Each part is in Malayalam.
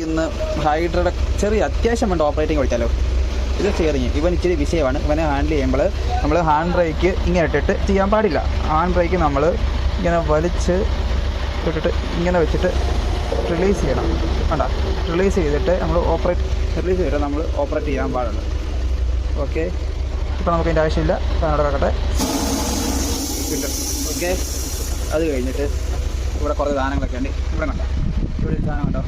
ഇന്ന് ഹൈഡ്രയുടെ ചെറിയ അത്യാവശ്യം വേണ്ട ഓപ്പറേറ്റിംഗ് വിളിച്ചാലോ ഇത് സ്റ്റിയറിങ് ഇവൻ ഇച്ചിരി വിഷയമാണ്. ഇവനെ ഹാൻഡിൽ ചെയ്യുമ്പോൾ നമ്മൾ ഹാൻഡ് ബ്രേക്ക് ഇങ്ങനെ ഇട്ടിട്ട് ചെയ്യാൻ പാടില്ല. ഹാൻഡ് ബ്രേക്ക് നമ്മൾ ഇങ്ങനെ വലിച്ച് ഇട്ടിട്ട് ഇങ്ങനെ വെച്ചിട്ട് റിലീസ് ചെയ്യണം. വേണ്ട റിലീസ് ചെയ്തിട്ട് നമ്മൾ ഓപ്പറേറ്റ് റിലീസ് ചെയ്തിട്ട് നമ്മൾ ഓപ്പറേറ്റ് ചെയ്യാൻ പാടുള്ളൂ. ഓക്കെ ഇപ്പോൾ നമുക്ക് അതിന്റെ ആവശ്യമില്ല. അവിടെ വെക്കട്ടെ കിട്ടും ഓക്കെ അത് കഴിഞ്ഞിട്ട് ഇവിടെ കുറേ സാധനങ്ങളൊക്കെ ഉണ്ട്. ഇവിടെ കണ്ടോ? ഇവിടെ സാധനം കണ്ടോ?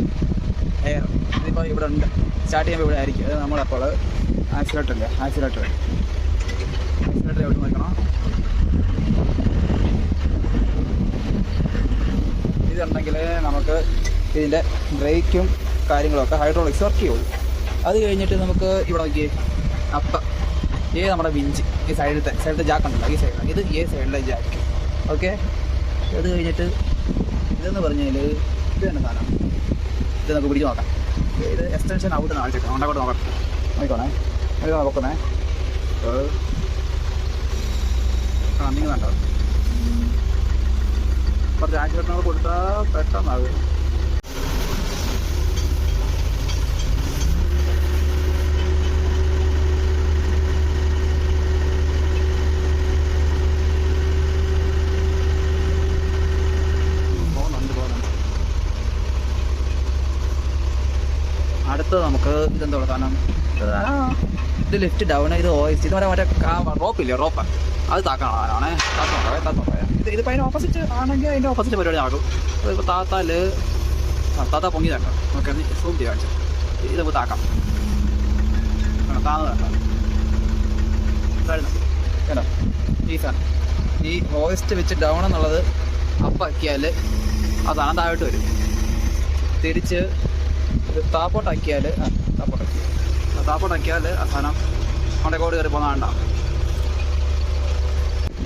എയർ ഇതിപ്പോൾ ഇവിടെ ഉണ്ട്. സ്റ്റാർട്ട് ചെയ്യുമ്പോൾ ഇവിടെ ആയിരിക്കും. അത് നമ്മളപ്പോൾ ആക്സിലേറ്റർ അല്ലേ ആക്സിലേറ്റർ ആക്സിലേറ്റർ എവിടെ നോക്കണം ഇതുണ്ടെങ്കിൽ നമുക്ക് ഇതിന്റെ ബ്രേക്കും കാര്യങ്ങളൊക്കെ ഹൈഡ്രോളിക്സ് വർക്ക് ചെയ്യുള്ളൂ അത് കഴിഞ്ഞിട്ട് നമുക്ക് ഇവിടെ നോക്കിയേ അപ്പ ഏ നമ്മുടെ വിഞ്ച് ഈ സൈഡിലത്തെ സൈഡിലത്തെ ജാക്ക് ഉണ്ടല്ലോ ഈ സൈഡിൽ ഇത് ഏ സൈഡിലെ ജാക്ക് ഓക്കെ അത് കഴിഞ്ഞിട്ട് ഇതെന്ന് പറഞ്ഞാൽ ഇത് തന്നെ സാധനം. ഇത് നമുക്ക് പിടിച്ച് നോക്കാം. ഇത് എക്സ്റ്റൻഷൻ ഔട്ട് കാണിച്ചിട്ട് ഉണ്ടാക്കോട്ട് നോക്കാം. നോക്കണേ നോക്കാം നോക്കണേ ആ നിങ്ങൾ കണ്ടോ കുറച്ച് ആക്സിഡന്റുകൾ കൊടുത്താൽ പെട്ടെന്നാകും. അടുത്തത് നമുക്ക് ഇതെന്താ കാരണം ഇത്. ലിഫ്റ്റ് ഡൗൺ ഇത് ഓയിസ് ഇത് മറ്റേ റോപ്പില്ലേ റോപ്പ് അത് താക്കാനാണേ താത്തോട്ടെ താത്തോട്ടെ ഇത് ഇതിപ്പോൾ അതിന് ഓപ്പോസിറ്റ് ആണെങ്കിൽ അതിന്റെ ഓപ്പോസിറ്റ് പരിപാടി ആകും അതിപ്പോൾ താത്താൽ ആ താത്ത പൊങ്ങി താക്കാം ഓക്കെ സൂം ചെയ്യാൻ ഇത് നമുക്ക് താക്കാം. താന്ന് താക്കാം കേട്ടോ? ഈ സാധനം ഈ ഓയിസ്റ്റ് വെച്ച് ഡൗൺ എന്നുള്ളത് അപ്പാക്കിയാൽ സാധനം താഴോട്ട് വരും. തിരിച്ച് ഇത് താപ്പോട്ടാക്കിയാൽ താപ്പോട്ടാക്കി താപ്പോട്ടാക്കിയാൽ ആ സാധനം കോടി കയറി പോകുന്നതാണ്ടാവും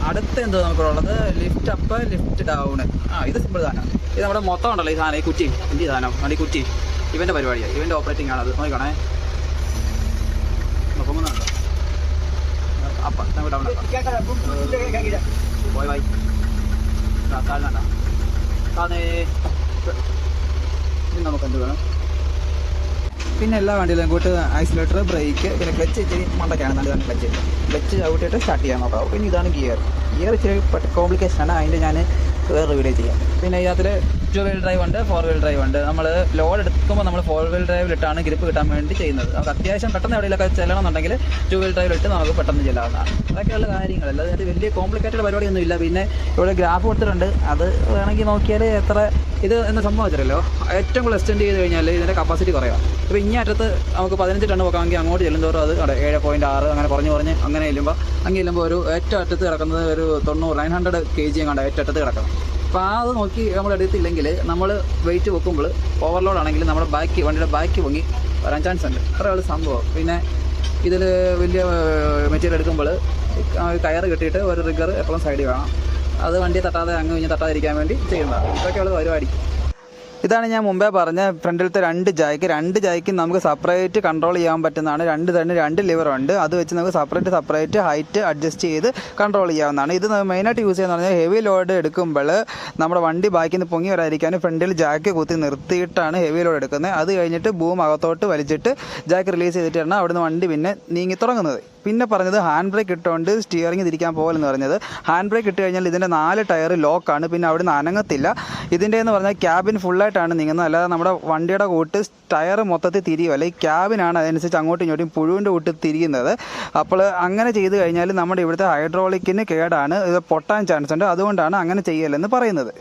അടുത്ത എന്തോ നമുക്കുള്ളത്? ലിഫ്റ്റ് അപ്പ് ലിഫ്റ്റ് ഡൗൺ ആ ഇത് സിമ്പിൾ സാധനം. ഇത് നമ്മുടെ മൊത്തം ഉണ്ടല്ലോ ഈ സാധനം ഈ കുറ്റി ഈ സാധനം അല്ലെങ്കിൽ ഈ കുറ്റി ഇവന്റെ പരിപാടിയാണ് ഇവന്റെ ഓപ്പറേറ്റിംഗ് ആണത് നോക്കണേ അപ്പ ഡൗൺ പോയി നമുക്ക് എന്ത് വേണം? പിന്നെ എല്ലാ വണ്ടിയിലും അങ്ങോട്ട് ആക്സിലേറ്റർ ബ്രേക്ക് പിന്നെ ക്ലച്ച് ഇച്ചിരി മണ്ടക്കാണ് നല്ലതാണ് ക്ലച്ച് ക്ലച്ച് ചവിട്ടിയിട്ട് സ്റ്റാർട്ട് ചെയ്യാൻ നോക്കാം. പിന്നെ ഇതാണ് ഗിയർ ഗിയർ ഇച്ചിരി കോംപ്ലിക്കേഷൻ ആണ്. അതിന്റെ ഞാൻ വേറെ വീഡിയോ ചെയ്യാം. പിന്നെ ഇതിനകത്ത് ടു വീൽ ഡ്രൈവ് ഉണ്ട് ഫോർ വീൽ ഡ്രൈവ് ഉണ്ട്. നമ്മൾ ലോഡ് എടുക്കുമ്പോൾ നമ്മൾ ഫോർ വീൽ ഡ്രൈവിലിട്ടാണ് ഗ്രിപ്പ് കിട്ടാൻ വേണ്ടി ചെയ്യുന്നത്. നമുക്ക് അത്യാവശ്യം പെട്ടെന്ന് എവിടെയെങ്കിലൊക്കെ ചെല്ലണമെന്നുണ്ടെങ്കിൽ ടു വീൽ ഡ്രൈവിലിട്ട് നമുക്ക് പെട്ടെന്ന് ചെല്ലാവുന്നതാണ്. അതൊക്കെയുള്ള കാര്യങ്ങൾ അല്ലാതെ വലിയ കോംപ്ലിക്കേറ്റഡ് പരിപാടിയൊന്നും ഇല്ല പിന്നെ ഇവിടെ ഗ്രാഫ് കൊടുത്തിട്ടുണ്ട്. അത് വേണമെങ്കിൽ നോക്കിയാൽ എത്ര ഇത് എന്ന സംഭവം വെച്ചിട്ടല്ലോ ഏറ്റവും കൂടുതൽ എക്സ്റ്റെൻഡ് ചെയ്ത് കഴിഞ്ഞാൽ ഇതിന്റെ കപ്പാസിറ്റി കുറയാം. ഇപ്പോൾ ഇനി അറ്റത്ത് നമുക്ക് പതിനഞ്ച് ടൺ വെക്കാമെങ്കിൽ അങ്ങോട്ട് ചെല്ലുന്തോറും അത് അവിടെ ഏഴ് പോയിന്റ് ആറ് അങ്ങനെ കുറഞ്ഞ് കുറഞ്ഞ് അങ്ങനെ ചെല്ലുമ്പോൾ അങ്ങനെ ചെല്ലുമ്പോൾ ഒരു ഏറ്റവും അറ്റത്ത് കിടക്കുന്നത് ഒരു തൊണ്ണൂറ് നയൻ ഹൺഡ്രഡ് കെ ജി കണ്ട ഏറ്റവും അറ്റത്ത് കിടക്കണം. അപ്പോൾ ആ അത് നോക്കി നമ്മൾ എടുത്തില്ലെങ്കിൽ നമ്മൾ വെയിറ്റ് വെക്കുമ്പോൾ ഓവർലോഡ് ആണെങ്കിൽ നമ്മുടെ ബാക്ക് വണ്ടിയുടെ ബാക്ക് പൊങ്ങി വരാൻ ചാൻസ് ഉണ്ട്. അത്രയുള്ള സംഭവം. പിന്നെ ഇതിൽ വലിയ മെറ്റീരിയൽ എടുക്കുമ്പോൾ കയറ് കെട്ടിയിട്ട് ഒരു റിഗർ എപ്പോഴും സൈഡിൽ വേണം. അത് വണ്ടി തട്ടാതെ അങ്ങ് കഴിഞ്ഞ് തട്ടാതിരിക്കാൻ വേണ്ടി ചെയ്യുന്നതാണ്. ഇതൊക്കെയുള്ള പരിപാടി. ഇതാണ് ഞാൻ മുമ്പേ പറഞ്ഞ ഫ്രണ്ടിലത്തെ രണ്ട് ജായ്ക്ക്. രണ്ട് ജായ്ക്ക് നമുക്ക് സെപ്പറേറ്റ് കൺട്രോൾ ചെയ്യാൻ പറ്റുന്നതാണ്. രണ്ട് തന്നെ രണ്ട് ലിവറുണ്ട് അത് വെച്ച് നമുക്ക് സെപ്പറേറ്റ് സെപ്പറേറ്റ് ഹൈറ്റ് അഡ്ജസ്റ്റ് ചെയ്ത് കൺട്രോൾ ചെയ്യാവുന്നതാണ്. ഇത് മെയിനായിട്ട് യൂസ് ചെയ്യുന്ന പറഞ്ഞാൽ ഹെവി ലോഡ് എടുക്കുമ്പോൾ നമ്മുടെ വണ്ടി ബാക്കിൽ നിന്ന് പൊങ്ങി വരാതിരിക്കാൻ ഫ്രണ്ടിൽ ജാക്ക് കുത്തി നിർത്തിയിട്ടാണ് ഹെവി ലോഡ് എടുക്കുന്നത്. അത് കഴിഞ്ഞിട്ട് ബൂം അകത്തോട്ട് വലിച്ചിട്ട് ജാക്ക് റിലീസ് ചെയ്തിട്ടാണ് അവിടുന്ന് വണ്ടി പിന്നെ നീങ്ങി തുടങ്ങുന്നത്. പിന്നെ പറഞ്ഞത് ഹാൻഡ് ബ്രേക്ക് ഇട്ടുകൊണ്ട് സ്റ്റിയറിംഗ് തിരിക്കാൻ പോകലെന്ന് പറഞ്ഞത്. ഹാൻഡ് ബ്രേക്ക് ഇട്ട് കഴിഞ്ഞാൽ ഇതിന്റെ നാല് ടയർ ലോക്കാണ് പിന്നെ അവിടുന്ന് അനങ്ങത്തില്ല. ഇതിന്റെ എന്ന് പറഞ്ഞാൽ ക്യാബിൻ ഫുള്ളായിട്ടാണ് നീങ്ങുന്നത്. അല്ലാതെ നമ്മുടെ വണ്ടിയുടെ കൂട്ട് ടയർ മൊത്തത്തിൽ തിരിയും. അല്ലെങ്കിൽ ക്യാബിനാണ് അതനുസരിച്ച് അങ്ങോട്ടും ഇങ്ങോട്ടും പുഴുവിന്റെ കൂട്ട് തിരിയുന്നത്. അപ്പോൾ അങ്ങനെ ചെയ്ത് കഴിഞ്ഞാൽ നമ്മുടെ ഇവിടുത്തെ ഹൈഡ്രോളിക്കിന് കേടാണ്. ഇത് പൊട്ടാൻ ചാൻസ് ഉണ്ട് അതുകൊണ്ടാണ് അങ്ങനെ ചെയ്യലെന്ന് പറയുന്നത്.